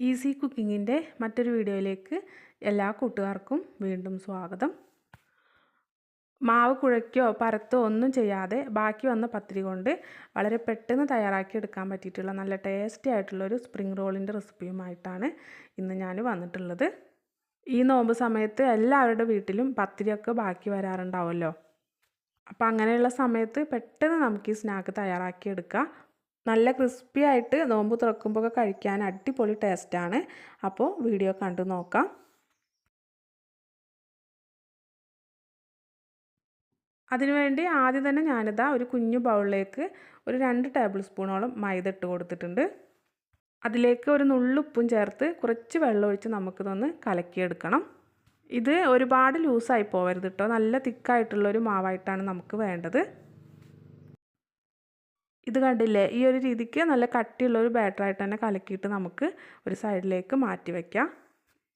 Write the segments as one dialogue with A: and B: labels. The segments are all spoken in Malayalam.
A: ഈസി കുക്കിങ്ങിന്റെ മറ്റൊരു വീഡിയോയിലേക്ക് എല്ലാ കൂട്ടുകാർക്കും വീണ്ടും സ്വാഗതം. മാവ് കുഴയ്ക്കോ പരത്തോ ഒന്നും ചെയ്യാതെ ബാക്കി വന്ന പത്തിരി കൊണ്ട് വളരെ പെട്ടെന്ന് തയ്യാറാക്കി എടുക്കാൻ പറ്റിയിട്ടുള്ള നല്ല ടേസ്റ്റി ആയിട്ടുള്ള ഒരു സ്പ്രിംഗ് റോളിന്റെ റെസിപ്പിയുമായിട്ടാണ് ഇന്ന് ഞാൻ വന്നിട്ടുള്ളത്. ഈ നോമ്പ് സമയത്ത് എല്ലാവരുടെ വീട്ടിലും പത്തിരിയൊക്കെ ബാക്കി വരാറുണ്ടാവുമല്ലോ അപ്പോൾ അങ്ങനെയുള്ള സമയത്ത് പെട്ടെന്ന് നമുക്ക് ഈ സ്നാക്ക് തയ്യാറാക്കി എടുക്കാം. നല്ല ക്രിസ്പി ആയിട്ട് നോമ്പ് തുറക്കുമ്പോൾ കഴിക്കാൻ അടിപൊളി ടേസ്റ്റാണ് അപ്പോൾ വീഡിയോ കണ്ടു നോക്കാം. അതിനുവേണ്ടി ആദ്യം തന്നെ ഞാനിതാ ഒരു കുഞ്ഞു ബൗളിലേക്ക് ഒരു രണ്ട് ടേബിൾ സ്പൂണോളം മൈദ ഇട്ട് കൊടുത്തിട്ടുണ്ട്. അതിലേക്ക് ഒരു നുള്ളുപ്പും ചേർത്ത് കുറച്ച് വെള്ളം ഒഴിച്ച് നമുക്കിതൊന്ന് കലക്കിയെടുക്കണം. ഇത് ഒരുപാട് ലൂസായി പോകരുത് കേട്ടോ നല്ല തിക്കായിട്ടുള്ളൊരു മാവായിട്ടാണ് നമുക്ക് വേണ്ടത്. ഇത് കണ്ടില്ലേ? ഈ ഒരു രീതിക്ക് നല്ല കട്ടിയുള്ള ഒരു ബാറ്ററായിട്ട് തന്നെ കലക്കിയിട്ട് നമുക്ക് ഒരു സൈഡിലേക്ക് മാറ്റി വയ്ക്കാം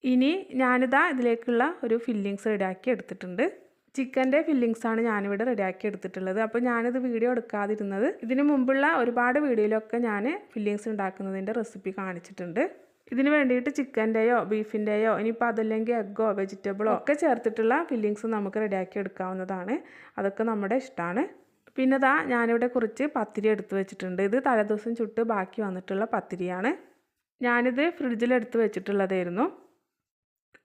A: ഇനി ഞാനിതാ ഇതിലേക്കുള്ള ഒരു ഫില്ലിങ്സ് റെഡിയാക്കി എടുത്തിട്ടുണ്ട്. ചിക്കന്റെ ഫില്ലിങ്സാണ് ഞാനിവിടെ റെഡിയാക്കി എടുത്തിട്ടുള്ളത്. അപ്പോൾ ഞാനിത് വീഡിയോ എടുക്കാതിരുന്നത് ഇതിനു മുമ്പുള്ള ഒരുപാട് വീഡിയോയിലൊക്കെ ഞാൻ ഫില്ലിങ്സ് ഉണ്ടാക്കുന്നതിന്റെ റെസിപ്പി കാണിച്ചിട്ടുണ്ട്. ഇതിന് വേണ്ടിയിട്ട് ചിക്കന്റെയോ ബീഫിന്റെയോ ഇനിയിപ്പോൾ അതല്ലെങ്കിൽ എഗ്ഗോ വെജിറ്റബിളോ ഒക്കെ ചേർത്തിട്ടുള്ള ഫില്ലിങ്സ് നമുക്ക് റെഡിയാക്കി എടുക്കാവുന്നതാണ്. അതൊക്കെ നമ്മുടെ ഇഷ്ടമാണ് പിന്നെ ദാ ഞാനിവിടെ കുറച്ച് പത്തിരി എടുത്തു വെച്ചിട്ടുണ്ട്. ഇത് തലേദിവസം ചുട്ട് ബാക്കി വന്നിട്ടുള്ള പത്തിരിയാണ്. ഞാനിത് ഫ്രിഡ്ജിൽ എടുത്തു വെച്ചിട്ടുള്ളതായിരുന്നു.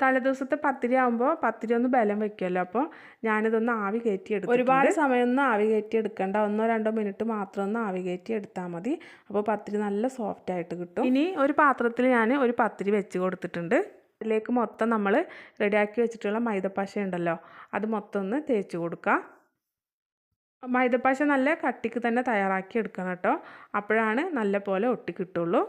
A: തലേദിവസത്തെ പത്തിരി ആകുമ്പോൾ പത്തിരി ഒന്ന് ബലം വെക്കുമല്ലോ അപ്പോൾ ഞാനിതൊന്ന് ആവി കയറ്റി എടുക്കും ഒരുപാട് സമയമൊന്നും ആവി കയറ്റി എടുക്കേണ്ട. ഒന്നോ രണ്ടോ മിനിറ്റ് മാത്രം ഒന്ന് ആവി കയറ്റി എടുത്താൽ മതി. അപ്പോൾ പത്തിരി നല്ല സോഫ്റ്റ് ആയിട്ട് കിട്ടും. ഇനി ഒരു പാത്രത്തിൽ ഞാൻ ഒരു പത്തിരി വെച്ച് കൊടുത്തിട്ടുണ്ട്. അതിലേക്ക് മൊത്തം നമ്മൾ റെഡിയാക്കി വെച്ചിട്ടുള്ള മൈദപ്പശ ഉണ്ടല്ലോ അത് മൊത്തം ഒന്ന് തേച്ച് കൊടുക്കുക മൈദപ്പശ നല്ല കട്ടിക്ക് തന്നെ തയ്യാറാക്കി എടുക്കണം കേട്ടോ. അപ്പോഴാണ് നല്ല പോലെ ഒട്ടി കിട്ടുള്ളൂ.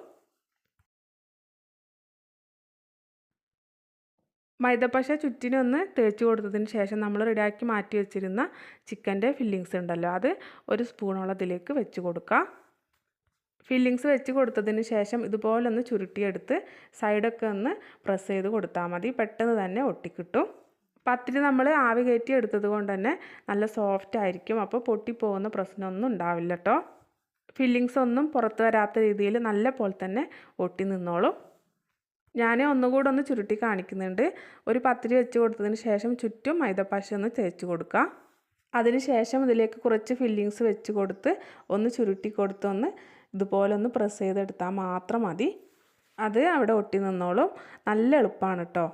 A: മൈദപ്പശ ചുറ്റിനൊന്ന് തേച്ച് കൊടുത്തതിന് ശേഷം നമ്മൾ റെഡിയാക്കി മാറ്റി വെച്ചിരുന്ന ചിക്കന്റെ ഫില്ലിങ്സ് ഉണ്ടല്ലോ അത് ഒരു സ്പൂണോളം അതിലേക്ക് വെച്ച് കൊടുക്കുക ഫില്ലിങ്സ് വെച്ച് കൊടുത്തതിന് ശേഷം ഇതുപോലൊന്ന് ചുരുട്ടിയെടുത്ത് സൈഡൊക്കെ ഒന്ന് പ്രസ് ചെയ്ത് കൊടുത്താൽ മതി പെട്ടെന്ന് തന്നെ ഒട്ടിക്കിട്ടും പത്തിരി നമ്മൾ ആവി കയറ്റി എടുത്തത് കൊണ്ട് തന്നെ നല്ല സോഫ്റ്റ് ആയിരിക്കും. അപ്പോൾ പൊട്ടിപ്പോകുന്ന പ്രശ്നമൊന്നും ഉണ്ടാവില്ല കേട്ടോ ഫില്ലിങ്സ് ഒന്നും പുറത്ത് വരാത്ത രീതിയിൽ നല്ല പോലെ തന്നെ ഒട്ടി നിന്നോളും. ഞാൻ ഒന്നുകൂടെ ഒന്ന് ചുരുട്ടി കാണിക്കുന്നുണ്ട്. ഒരു പത്തിരി വെച്ച് കൊടുത്തതിന് ശേഷം ചുറ്റും മൈദപ്പാശ ഒന്ന് തേച്ച് കൊടുക്കുക അതിന് ശേഷം ഇതിലേക്ക് കുറച്ച് ഫില്ലിങ്സ് വെച്ച് കൊടുത്ത് ഒന്ന് ചുരുട്ടി കൊടുത്തൊന്ന് ഇതുപോലെ ഒന്ന് പ്രസ് ചെയ്തെടുത്താൽ മാത്രം മതി. അത് അവിടെ ഒട്ടി നിന്നോളും. നല്ല എളുപ്പമാണ് കേട്ടോ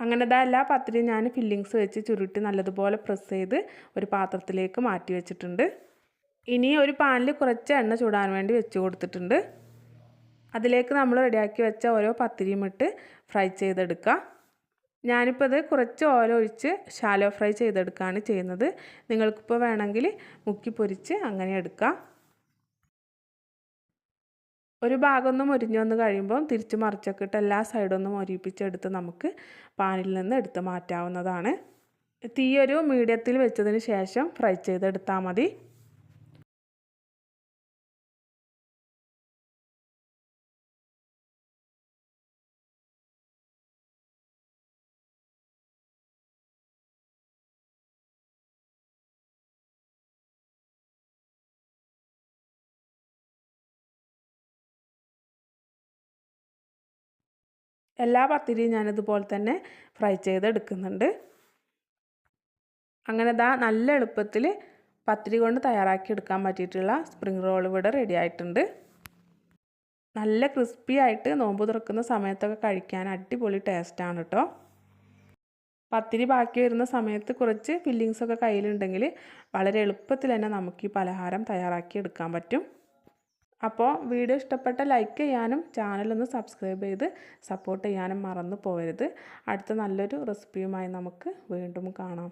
A: അങ്ങനെ ദാ എല്ലാ പത്തിരിയും ഞാൻ ഫില്ലിങ്സ് വെച്ച് ചുരുട്ടി നല്ലതുപോലെ പ്രസ് ചെയ്ത് ഒരു പാത്രത്തിലേക്ക് മാറ്റി വെച്ചിട്ടുണ്ട്. ഇനി ഒരു പാനിൽ കുറച്ച് എണ്ണ ചൂടാൻ വേണ്ടി വെച്ച് കൊടുത്തിട്ടുണ്ട്. അതിലേക്ക് നമ്മൾ റെഡിയാക്കി വെച്ച ഓരോ പത്തിരിയും ഇട്ട് ഫ്രൈ ചെയ്തെടുക്കുക ഞാനിപ്പോൾ ഇത് കുറച്ച് ഓല ഒഴിച്ച് ഷാലോ ഫ്രൈ ചെയ്തെടുക്കുകയാണ് ചെയ്യുന്നത്. നിങ്ങൾക്കിപ്പോൾ വേണമെങ്കിൽ മുക്കി പൊരിച്ച് അങ്ങനെ എടുക്കാം. ഒരു ഭാഗമൊന്നും മുരിഞ്ഞു വന്ന് കഴിയുമ്പോൾ തിരിച്ച് മറിച്ചൊക്കെ ഇട്ട് എല്ലാ സൈഡൊന്നും മൊരിപ്പിച്ചെടുത്ത് നമുക്ക് പാനിൽ നിന്ന് എടുത്ത് മാറ്റാവുന്നതാണ്. തീയൊരു മീഡിയത്തിൽ വെച്ചതിന് ശേഷം ഫ്രൈ ചെയ്തെടുത്താൽ മതി. എല്ലാ പത്തിരിയും ഞാനിതുപോലെ തന്നെ ഫ്രൈ ചെയ്തെടുക്കുന്നുണ്ട്. അങ്ങനെ ദാ നല്ല എളുപ്പത്തിൽ പത്തിരി കൊണ്ട് തയ്യാറാക്കി എടുക്കാൻ പറ്റിയിട്ടുള്ള സ്പ്രിംഗ് റോൾ ഇവിടെ റെഡി ആയിട്ടുണ്ട്. നല്ല ക്രിസ്പി ആയിട്ട് നോമ്പ് തുറക്കുന്ന സമയത്തൊക്കെ കഴിക്കാൻ അടിപൊളി ടേസ്റ്റാണ് കേട്ടോ പത്തിരി ബാക്കി വരുന്ന സമയത്ത് കുറച്ച് ഫില്ലിങ്സൊക്കെ കയ്യിലുണ്ടെങ്കിൽ വളരെ എളുപ്പത്തിൽ തന്നെ നമുക്ക് ഈ പലഹാരം തയ്യാറാക്കി എടുക്കാൻ പറ്റും. അപ്പോൾ വീഡിയോ ഇഷ്ടപ്പെട്ട ലൈക്ക് ചെയ്യാനും ചാനലൊന്ന് സബ്സ്ക്രൈബ് ചെയ്ത് സപ്പോർട്ട് ചെയ്യാനും മറന്നു പോകരുത്. അടുത്ത നല്ലൊരു റെസിപ്പിയുമായി നമുക്ക് വീണ്ടും കാണാം.